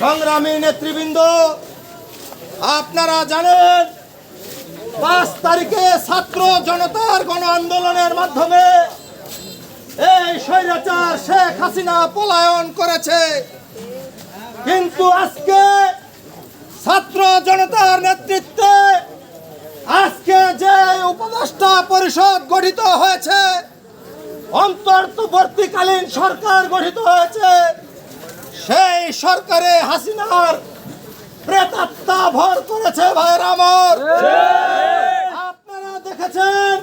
সংগ্রামী নেতৃবৃন্দ, আপনারা জানেন, পাঁচ তারিখে ছাত্র জনতার গণ আন্দোলনের মাধ্যমে এই স্বৈরাচার শেখ হাসিনা পলায়ন করেছে। কিন্তু আজকে ছাত্র জনতার নেতৃত্বে আজকে যে উপদেষ্টা পরিষদ গঠিত হয়েছে, অন্তর্বর্তীকালীন সরকার গঠিত হয়েছে সেই সরকারে হাসিনার প্রেতাত্মা ভর করেছে ভাইয়ের আমার। আপনারা দেখেছেন?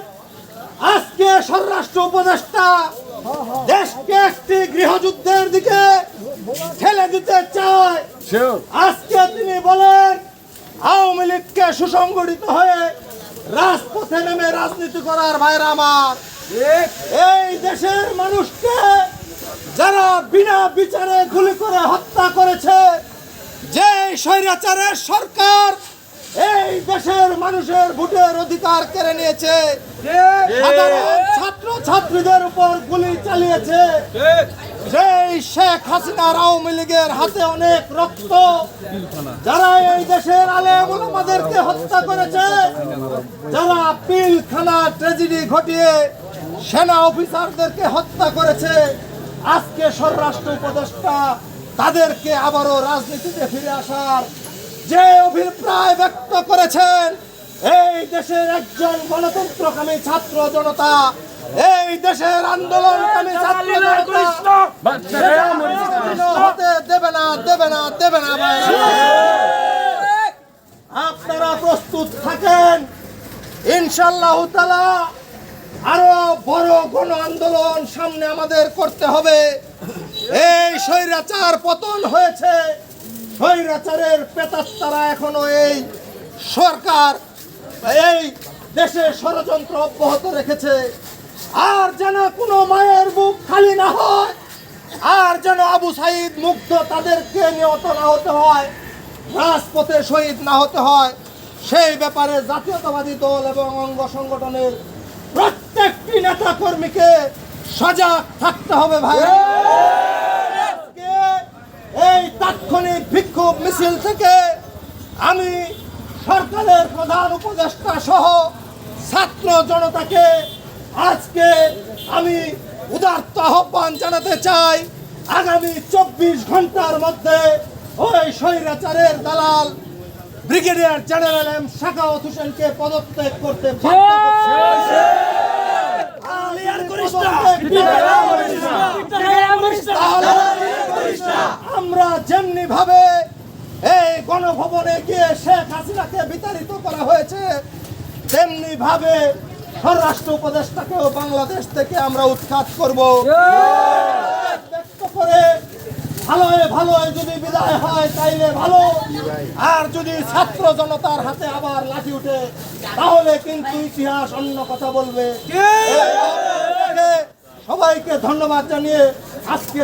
আজকে স্বরাষ্ট্র উপদেষ্টা দেশকে একটি গৃহযুদ্ধের দিকে ঠেলে দিতে চায়। আজকে তিনি বলেন আওয়ামী লীগকে সুসংগঠিত হয়ে রাজপথে নেমে রাজনীতি করার ভাইয়ের আমার। এই দেশের মানুষকে যারা বিনা বিচারে গুলি স্বৈরাচারের সরকার এই দেশের মানুষের ভোটের অধিকার কেড়ে নিয়েছে। সাধারণ ছাত্র ছাত্রীদের উপর গুলি চালিয়েছে। সেই শেখ হাসিনার আওয়ামী লীগের হাতে অনেক রক্ত যারা এই দেশের আলেম ওলামাদেরকে হত্যা করেছে যারা পিলখানা ট্রেজেডি ঘটিয়ে সেনা অফিসারদেরকে হত্যা করেছে আজকে স্বরাষ্ট্র উপদেষ্টা তাদেরকে আবারও রাজনীতিতে ফিরে আসার যে অভিপ্রায় ব্যক্ত করেছেন এই দেশের একজন গণতন্ত্রকামী ছাত্র জনতা এই দেশের আন্দোলনকামী ছাত্র জনতা হতে দেবে না দেবে না দেবে না আপনারা প্রস্তুত থাকেন ইনশাল্লাহ তালা আরও বড় গণ আন্দোলন সামনে আমাদের করতে হবে। এই স্বৈরাচার পতন হয়েছে। স্বৈরাচারের পেতাত্তারা এখনও এই সরকার, এই দেশে ষড়যন্ত্র অব্যাহত রেখেছে। আর যেন কোনো মায়ের বুক খালি না হয়, আর যেন আবু সাইদ মুক্ত তাদেরকে নিহত না হতে হয়, রাজপথে শহীদ না হতে হয়, সেই ব্যাপারে জাতীয়তাবাদী দল এবং অঙ্গ সংগঠনের প্রত্যেকটি নেতা কর্মীকে সজাগ থাকতে হবে ভাই। তাৎক্ষণিক বিক্ষোভ মিছিল থেকে আমি সরকারের প্রধান উপদেষ্টা সহ ছাত্র জনতাকে আজকে আমি উদার্ত আহ্বান জানাতে চাই। আগামী চব্বিশ ঘণ্টার মধ্যে ওই স্বৈরাচারের দালাল ব্রিগেডিয়ার জেনারেল এম শাখাওয়াত হোসেনকে পদত্যাগ করতে বাধ্য আমরা যেমনি ভাবে এই গণভবনে গিয়ে শেখ হাসিনাকে বিতাড়িত করা হয়েছে তেমনি ভাবে স্বরাষ্ট্র উপদেষ্টাকেও বাংলাদেশ থেকে আমরা উৎখাত করব। ব্যক্ত করে ভালোয় ভালোয় যদি বিদায় হয় তাইলে ভালো। আর যদি ছাত্র জনতার হাতে আবার লাঠি উঠে তাহলে কিন্তু ইতিহাস অন্য কথা বলবে। সবাইকে ধন্যবাদ জানিয়ে আজকে